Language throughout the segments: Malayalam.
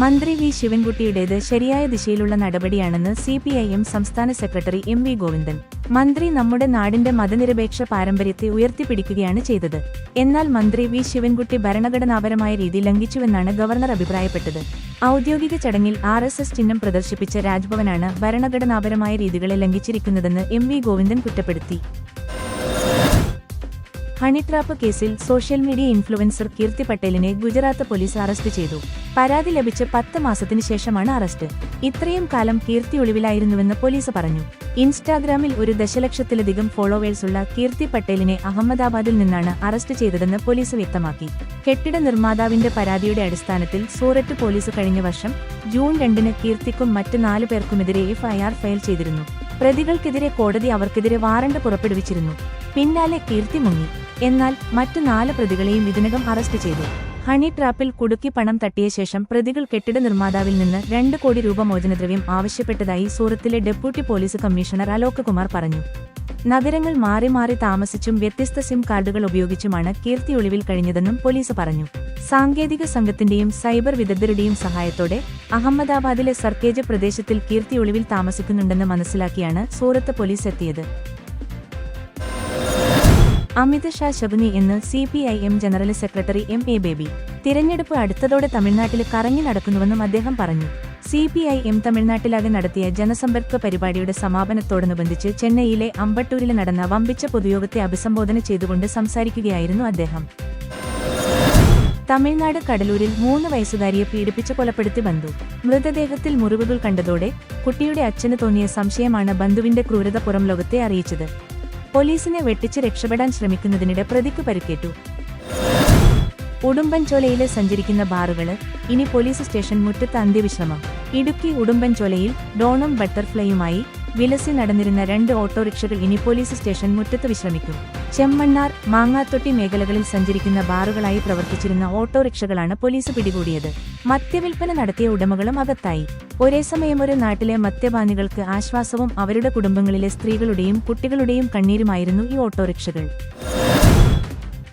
മന്ത്രി വി ശിവൻകുട്ടിയുടേത് ശരിയായ ദിശയിലുള്ള നടപടിയാണെന്ന് സി പി ഐ എം സംസ്ഥാന സെക്രട്ടറി എം വി ഗോവിന്ദൻ. മന്ത്രി നമ്മുടെ നാടിന്റെ മതനിരപേക്ഷ പാരമ്പര്യത്തെ ഉയർത്തിപ്പിടിക്കുകയാണ് ചെയ്തത്. എന്നാൽ മന്ത്രി വി ശിവൻകുട്ടി ഭരണഘടനാപരമായ രീതി ലംഘിച്ചുവെന്നാണ് ഗവർണർ അഭിപ്രായപ്പെട്ടത്. ഔദ്യോഗിക ചടങ്ങിൽ ആർ എസ് എസ് ചിഹ്നം പ്രദർശിപ്പിച്ച രാജ്ഭവനാണ് ഭരണഘടനാപരമായ രീതികളെ ലംഘിച്ചിരിക്കുന്നതെന്ന് എം വി ഗോവിന്ദൻ കുറ്റപ്പെടുത്തി. ഹണിട്രാപ്പ് കേസിൽ സോഷ്യൽ മീഡിയ ഇൻഫ്ലുവൻസർ കീർത്തി പട്ടേലിനെ ഗുജറാത്ത് പോലീസ് അറസ്റ്റ് ചെയ്തു. പരാതി ലഭിച്ച് പത്ത് മാസത്തിനു ശേഷമാണ് അറസ്റ്റ്. ഇത്രയും കാലം കീർത്തി ഒളിവിലായിരുന്നുവെന്ന് പോലീസ് പറഞ്ഞു. ഇൻസ്റ്റാഗ്രാമിൽ ഒരു ദശലക്ഷത്തിലധികം ഫോളോവേഴ്സുള്ള കീർത്തി പട്ടേലിനെ അഹമ്മദാബാദിൽ നിന്നാണ് അറസ്റ്റ് ചെയ്തതെന്ന് പോലീസ് വ്യക്തമാക്കി. കെട്ടിട നിർമ്മാതാവിന്റെ പരാതിയുടെ അടിസ്ഥാനത്തിൽ സൂററ്റ് പോലീസ് കഴിഞ്ഞ വർഷം ജൂൺ രണ്ടിന് കീർത്തിക്കും മറ്റ് നാലു പേർക്കുമെതിരെ എഫ്ഐആർ ഫയൽ ചെയ്തിരുന്നു. പ്രതികൾക്കെതിരെ കോടതി അവർക്കെതിരെ വാറണ്ട് പുറപ്പെടുവിച്ചിരുന്നു. പിന്നാലെ കീർത്തി മുങ്ങി. എന്നാൽ മറ്റു നാല് പ്രതികളെയും ഇതിനകം അറസ്റ്റ് ചെയ്തു. ഹണി ട്രാപ്പിൽ കുടുക്കി പണം തട്ടിയ ശേഷം പ്രതികൾ കെട്ടിട നിർമ്മാതാവിൽ നിന്ന് രണ്ട് കോടി രൂപ മോചനദ്രവ്യം ആവശ്യപ്പെട്ടതായി സൂറത്തിലെ deputy police commissioner Alok Kumar പറഞ്ഞു. നഗരങ്ങൾ മാറി മാറി താമസിച്ചും വ്യത്യസ്ത സിം കാർഡുകൾ ഉപയോഗിച്ചുമാണ് കീർത്തി ഒളിവിൽ കഴിഞ്ഞതെന്നും പോലീസ് പറഞ്ഞു. സാങ്കേതിക സംഘത്തിന്റെയും സൈബർ വിദഗ്ധരുടെയും സഹായത്തോടെ അഹമ്മദാബാദിലെ സർക്കേജ് പ്രദേശത്തിൽ കീർത്തി ഒളിവിൽ താമസിക്കുന്നുണ്ടെന്ന് മനസ്സിലാക്കിയാണ് സൂറത്ത് പോലീസ് എത്തിയത്. അമിത് ഷാ ശബനി എന്ന് C P I M general secretary M A Baby. തിരഞ്ഞെടുപ്പ് അടുത്തതോടെ തമിഴ്നാട്ടിൽ കറങ്ങി നടക്കുന്നുവെന്നും അദ്ദേഹം പറഞ്ഞു. സി പി ഐ എം തമിഴ്നാട്ടിലാകെ നടത്തിയ ജനസമ്പർക്ക പരിപാടിയുടെ സമാപനത്തോടനുബന്ധിച്ച് ചെന്നൈയിലെ അമ്പട്ടൂരിൽ നടന്ന വമ്പിച്ച പൊതുയോഗത്തെ അഭിസംബോധന ചെയ്തുകൊണ്ട് സംസാരിക്കുകയായിരുന്നു അദ്ദേഹം. തമിഴ്നാട് കടലൂരിൽ മൂന്ന് വയസ്സുകാരിയെ പീഡിപ്പിച്ച് കൊലപ്പെടുത്തി ബന്ധു. മൃതദേഹത്തിൽ മുറിവുകൾ കണ്ടതോടെ കുട്ടിയുടെ അച്ഛന് തോന്നിയ സംശയമാണ് ബന്ധുവിന്റെ ക്രൂരത പുറം ലോകത്തെ അറിയിച്ചത്. പോലീസിനെ വെട്ടിച്ച് രക്ഷപ്പെടാൻ ശ്രമിക്കുന്നതിനിടെ പ്രതിക്ക് പരിക്കേറ്റു. ഉടുമ്പൻചോലയിൽ സഞ്ചരിക്കുന്ന ബാറുകൾ ഇനി പോലീസ് സ്റ്റേഷൻ മുറ്റത്ത് അന്ത്യവിശ്രമം. ഇടുക്കി ഉടുമ്പൻചോലയിൽ ഡോണും ബട്ടർഫ്ലൈയുമായി വിലസി നടന്നിരുന്ന രണ്ട് ഓട്ടോറിക്ഷകൾ ഇനി പോലീസ് സ്റ്റേഷൻ മുറ്റത്ത് വിശ്രമിക്കും. ചെമ്മണ്ണാർ മാങ്ങാത്തൊട്ടി മേഖലകളിൽ സഞ്ചരിക്കുന്ന ബാറുകളായി പ്രവർത്തിച്ചിരുന്ന ഓട്ടോറിക്ഷകളാണ് പോലീസ് പിടികൂടിയത്. മദ്യവിൽപ്പന നടത്തിയ ഉടമകളും അകത്തായി. ഒരേ സമയം ഒരു നാട്ടിലെ മദ്യപാനികൾക്ക് ആശ്വാസവും അവരുടെ കുടുംബങ്ങളിലെ സ്ത്രീകളുടെയും കുട്ടികളുടെയും കണ്ണീരുമായിരുന്നു ഈ ഓട്ടോറിക്ഷകൾ.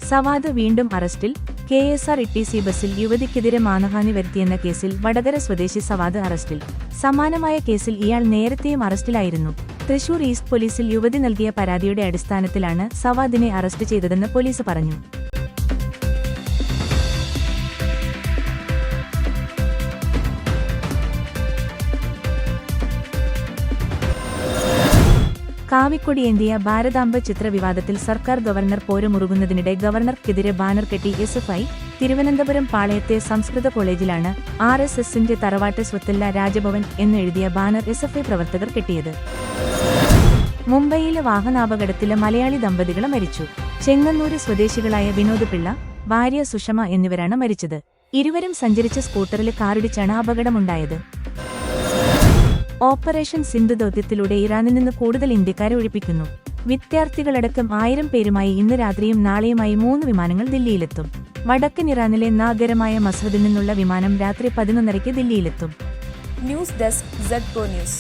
സവാദ് വീണ്ടും അറസ്റ്റിൽ. K S R T C ബസ്സിൽ യുവതിക്കെതിരെ മാനഹാനി വരുത്തിയെന്ന കേസിൽ വടകര സ്വദേശി സവാദ് അറസ്റ്റിൽ. സമാനമായ കേസിൽ ഇയാൾ നേരത്തെയും അറസ്റ്റിലായിരുന്നു. തൃശൂർ ഈസ്റ്റ് പോലീസിൽ യുവതി നൽകിയ പരാതിയുടെ അടിസ്ഥാനത്തിലാണ് സവാദിനെ അറസ്റ്റ് ചെയ്തതെന്ന് പോലീസ് പറഞ്ഞു. കാവിക്കൊടിയേന്തിയ ഭാരതാംബ ചിത്രവിവാദത്തിൽ സർക്കാർ ഗവർണർ പോരമുറുകുന്നതിനിടെ ഗവർണർക്കെതിരെ ബാനർ കെട്ടി എസ് എഫ് ഐ തിരുവനന്തപുരം പാളയത്തെ സംസ്കൃത കോളേജിലാണ് ആർ എസ് എസിന്റെ തറവാട്ട് സ്വത്തല്ല രാജഭവൻ എന്നെഴുതിയ ബാനർ എസ് എഫ് ഐ പ്രവർത്തകർ കെട്ടിയത്. മുംബൈയിലെ വാഹനാപകടത്തിലെ മലയാളി ദമ്പതികൾ മരിച്ചു. ചെങ്ങന്നൂര് സ്വദേശികളായ വിനോദ് പിള്ള ഭാര്യ സുഷമ എന്നിവരാണ് മരിച്ചത്. ഇരുവരും സഞ്ചരിച്ച സ്കൂട്ടറിൽ കാറിടിച്ചാണ് അപകടമുണ്ടായത്. ഓപ്പറേഷൻ സിന്ധു ദൗത്യത്തിലൂടെ ഇറാനിൽ നിന്ന് കൂടുതൽ ഇന്ത്യക്കാരെ ഒഴിപ്പിക്കുന്നു. വിദ്യാർത്ഥികളടക്കം ആയിരം പേരുമായി ഇന്ന് രാത്രിയും നാളെയുമായി മൂന്ന് വിമാനങ്ങൾ ദില്ലിയിലെത്തും. വടക്കൻ ഇറാനിലെ നാഗരമായ മസ്ഹദിൽ നിന്നുള്ള വിമാനം രാത്രി പതിനൊന്നരയ്ക്ക് ദില്ലിയിലെത്തും. News desk news